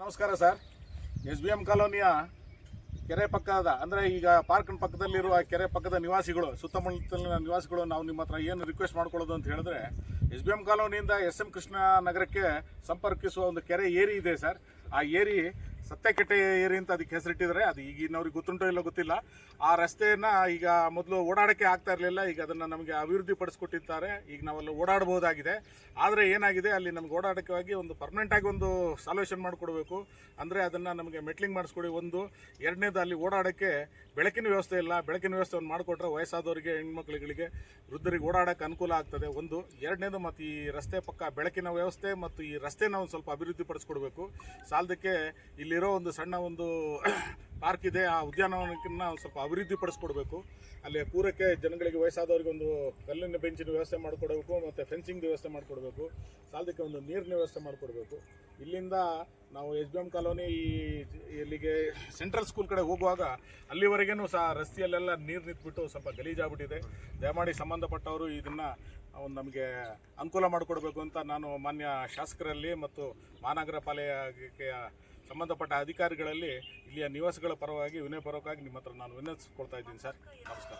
ನಮಸ್ಕಾರ sir. S B M ಕಾಲೋನಿಯ ಕೆರೆ ಪಕ್ಕದ, ಅಂದರೆ ಈಗ ಪಾರ್ಕ್ನ ಪಕ್ಕದಲ್ಲಿರುವ ಕೆರೆ ಪಕ್ಕದ ನಿವಾಸಿಗಳು, ಸುತ್ತಮುತ್ತಲಿನ ನಿವಾಸಿಗಳು, ನಾವು ನಿಮ್ಮ ಹತ್ರ ಏನು ರಿಕ್ವೆಸ್ಟ್ ಮಾಡ್ಕೊಳ್ಳೋದು ಅಂತ ಹೇಳಿದ್ರೆ, ಎಸ್ ಬಿ ಎಂ ಕಾಲೋನಿಯಿಂದ ಎಸ್ ಎಂ ಕೃಷ್ಣ ನಗರಕ್ಕೆ ಸಂಪರ್ಕಿಸುವ ಒಂದು ಕೆರೆ ಏರಿ ಇದೆ ಸರ್. ಆ ಏರಿ ಸತ್ಯಕೆಟ್ಟೆ ಏರಿ ಅಂತ ಅದಕ್ಕೆ ಹೆಸರಿಟ್ಟಿದ್ದಾರೆ. ಅದು ಈಗಿನವ್ರಿಗೆ ಗೊತ್ತುಂಟೋ ಇಲ್ಲೋ ಗೊತ್ತಿಲ್ಲ. ಆ ರಸ್ತೆಯನ್ನ ಈಗ ಮೊದಲು ಓಡಾಡೋಕ್ಕೆ ಆಗ್ತಾ ಇರಲಿಲ್ಲ. ಈಗ ಅದನ್ನು ನಮಗೆ ಅಭಿವೃದ್ಧಿ ಪಡಿಸ್ಕೊಟ್ಟಿದ್ದಾರೆ ಈಗ ನಾವಲ್ಲಿ ಓಡಾಡಬಹುದಾಗಿದೆ. ಆದರೆ ಏನಾಗಿದೆ? ಅಲ್ಲಿ ನಮ್ಗೆ ಓಡಾಡೋಕ್ಕಾಗಿ ಒಂದು ಪರ್ಮನೆಂಟ್ ಆಗಿ ಒಂದು ಸಾಲ್ಯೂಷನ್ ಮಾಡಿಕೊಡ್ಬೇಕು. ಅಂದರೆ ಅದನ್ನು ನಮಗೆ ಮೆಟ್ಲಿಂಗ್ ಮಾಡಿಸ್ಕೊಡಿ. ಒಂದು, ಎರಡನೇದು ಅಲ್ಲಿ ಓಡಾಡೋಕ್ಕೆ ಬೆಳಕಿನ ವ್ಯವಸ್ಥೆ ಇಲ್ಲ. ಬೆಳಕಿನ ವ್ಯವಸ್ಥೆಯನ್ನು ಮಾಡಿಕೊಟ್ರೆ ವಯಸ್ಸಾದವರಿಗೆ, ಹೆಣ್ಮಕ್ಳುಗಳಿಗೆ, ವೃದ್ಧರಿಗೆ ಓಡಾಡೋಕ್ಕೆ ಅನುಕೂಲ ಆಗ್ತದೆ. ಒಂದು, ಎರಡನೇದು ಮತ್ತು ಈ ರಸ್ತೆ ಪಕ್ಕ ಬೆಳಕಿನ ವ್ಯವಸ್ಥೆ ಮತ್ತು ಈ ರಸ್ತೆನ ಒಂದು ಸ್ವಲ್ಪ ಅಭಿವೃದ್ಧಿ ಪಡಿಸ್ಕೊಡ್ಬೇಕು ಸಾಲದಕ್ಕೆ ಇಲ್ಲಿರೋ ಒಂದು ಸಣ್ಣ ಒಂದು ಪಾರ್ಕ್ ಇದೆ, ಆ ಉದ್ಯಾನವನಕ್ಕನ್ನ ಸ್ವಲ್ಪ ಅಭಿವೃದ್ಧಿ ಪಡಿಸ್ಕೊಡ್ಬೇಕು. ಅಲ್ಲಿ ಕೂರಕ್ಕೆ ಜನಗಳಿಗೆ ವಯಸ್ಸಾದವ್ರಿಗೆ ಒಂದು ಕಲ್ಲಿನ ಬೆಂಚಿನ ವ್ಯವಸ್ಥೆ ಮಾಡಿಕೊಡ್ಬೇಕು, ಮತ್ತು ಫೆನ್ಸಿಂಗ್ ವ್ಯವಸ್ಥೆ ಮಾಡಿಕೊಡ್ಬೇಕು, ಸಾಲದಕ್ಕೆ ಒಂದು ನೀರಿನ ವ್ಯವಸ್ಥೆ ಮಾಡಿಕೊಡ್ಬೇಕು. ಇಲ್ಲಿಂದ ನಾವು ಎಸ್ ಬಿ ಎಂ ಕಾಲೋನಿ ಈ ಇಲ್ಲಿಗೆ ಸೆಂಟ್ರಲ್ ಸ್ಕೂಲ್ ಕಡೆ ಹೋಗುವಾಗ ಅಲ್ಲಿವರೆಗೂ ಸಹ ರಸ್ತೆಯಲ್ಲೆಲ್ಲ ನೀರು ನಿಂತ್ಬಿಟ್ಟು ಸ್ವಲ್ಪ ಗಲೀಜಾಗ್ಬಿಟ್ಟಿದೆ. ದಯಮಾಡಿ ಸಂಬಂಧಪಟ್ಟವರು ಇದನ್ನು ಒಂದು ನಮಗೆ ಅನುಕೂಲ ಮಾಡಿಕೊಡ್ಬೇಕು ಅಂತ ನಾನು ಮಾನ್ಯ ಶಾಸಕರಲ್ಲಿ ಮತ್ತು ಮಹಾನಗರ ಪಾಲಿಕೆಯ ಸಂಬಂಧಪಟ್ಟ ಅಧಿಕಾರಿಗಳಲ್ಲಿ ಇಲ್ಲಿಯ ನಿವಾಸಿಗಳ ಪರವಾಗಿ ವಿನಯಪೂರ್ವಕವಾಗಿ ನಿಮ್ಮ ಹತ್ರ ನಾನು ವಿನಂತಿಸ್ಕೊಳ್ತಾ ಇದ್ದೀನಿ ಸರ್. ನಮಸ್ಕಾರ.